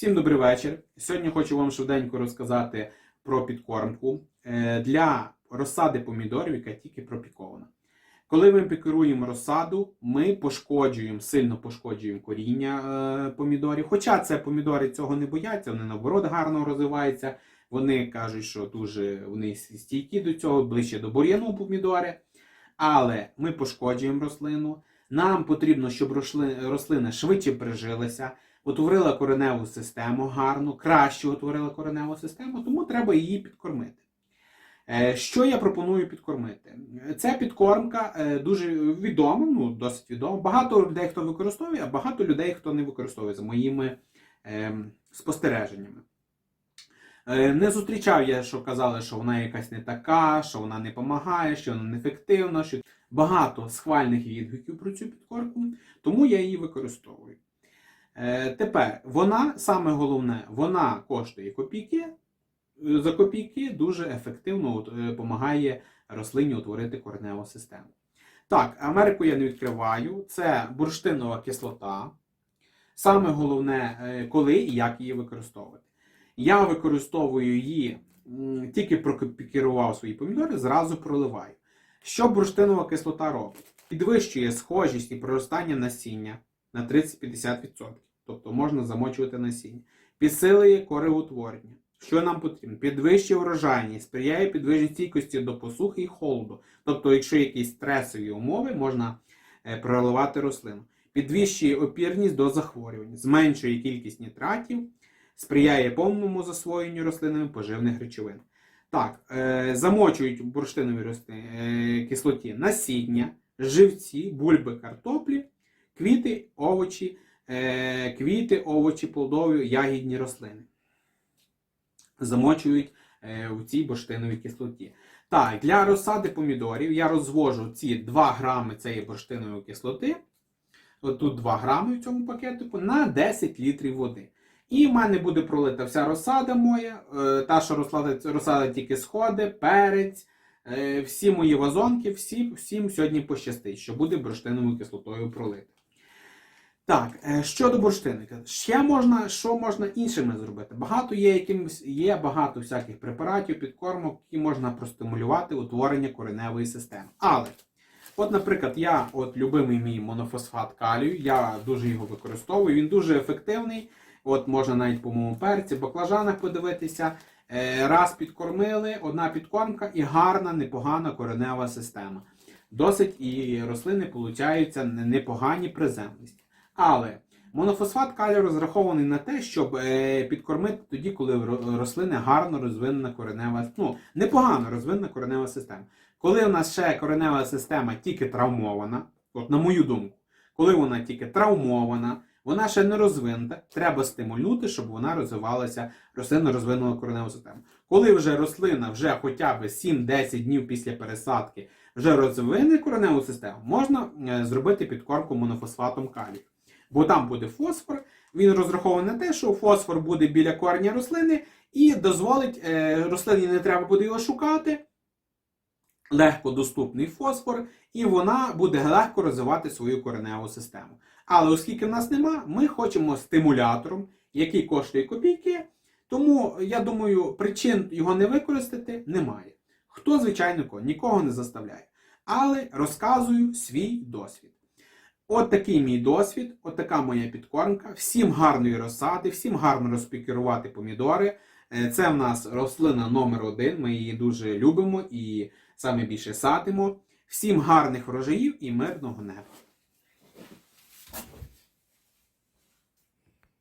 Всім добрий вечір. Сьогодні хочу вам швиденько розказати про підкормку е, для розсади помідорів, яка тільки пропікована. Коли ми пікіруємо розсаду, ми пошкоджуємо, сильно пошкоджуємо коріння е, помідорів. Хоча це помідори цього не бояться, вони наоборот гарно розвиваються. Вони кажуть, що дуже вони стійкі до цього, ближче до бур'яну помідори. Але ми пошкоджуємо рослину. Нам потрібно, щоб росли- рослина швидше прижилася, утворила кореневу систему гарно, краще утворила кореневу систему, тому треба її підкормити. Е, Що я пропоную підкормити? Ця підкормка е, дуже відома, ну досить відома. Багато людей, хто використовує, а багато людей, хто не використовує за моїми ем, спостереженнями. Е, Не зустрічав я, що казали, що вона якась не така, що вона не допомагає, що вона неефективна, що багато схвальних відгуків про цю підкормку, тому я її використовую. Е, Тепер вона, саме головне, вона коштує копійки. Е, За копійки дуже ефективно допомагає рослині утворити кореневу систему. Так, Америку я не відкриваю. Це бурштинова кислота. Саме головне, е, коли і як її використовувати. Я використовую її тільки прокопікірував свої помідори, зразу проливаю. Що бурштинова кислота робить? Підвищує схожість і проростання насіння на 30-50%. Тобто можна замочувати насіння. Підсилює кореутворення. Що нам потрібно? Підвищує врожайність, сприяє підвищенню стійкості до посухи і холоду. Тобто, якщо якісь стресові умови, можна е, проливати рослину. Підвищує опірність до захворювань, зменшує кількість нітратів, сприяє повному засвоєнню рослинами поживних речовин. Так, е, замочують рости, е, кислоті насіння, живці, бульби картоплі, квіти, овочі, квіти, овочі, плодові, ягідні рослини. Замочують е, у цій бурштиновій кислоті. Так, для розсади помідорів я розвожу ці 2 грами цієї бурштинової кислоти. Тут 2 грами в цьому пакетику на 10 літрів води. І в мене буде пролита вся розсада моя, е, та, що розсада, розсада тільки сходи, перець, е, всі мої вазонки, всі, всім сьогодні пощастить, що буде бурштиновою кислотою пролита. Так, е, щодо бурштинника, ще можна, що можна іншими зробити? Багато є якимось, є багато всяких препаратів, підкормок, які можна простимулювати утворення кореневої системи. Але, от, наприклад, я, от любимий мій монофосфат калію, я дуже його використовую, він дуже ефективний. От можна навіть по моєму перці, баклажанах подивитися. Е, Раз підкормили, одна підкормка і гарна, непогана коренева система. Досить і рослини получаються непогані приземлості. Але монофосфат калію розрахований на те, щоб е, підкормити тоді, коли в рослини гарно розвинена коренева, ну, непогано розвинена коренева система. Коли у нас ще коренева система тільки травмована, от на мою думку, коли вона тільки травмована, вона ще не розвинута, треба стимульнути, щоб вона розвивалася, рослина розвинула кореневу систему. Коли вже рослина вже хоча б 7-10 днів після пересадки вже розвине кореневу систему, можна е, зробити підкормку монофосфатом калію. Бо там буде фосфор, він розрахований на те, що фосфор буде біля кореня рослини і дозволить е, рослині не треба буде його шукати. Легко доступний фосфор, і вона буде легко розвивати свою кореневу систему. Але оскільки в нас нема, ми хочемо стимулятором, який коштує копійки. Тому я думаю, причин його не використати немає. Хто, звичайно, кого, нікого не заставляє. Але розказую свій досвід. От такий мій досвід, от така моя підкормка. Всім гарної розсади, всім гарно розпікірувати помідори. Е, Це в нас рослина номер один. Ми її дуже любимо і саме більше садимо. Всім гарних врожаїв і мирного неба.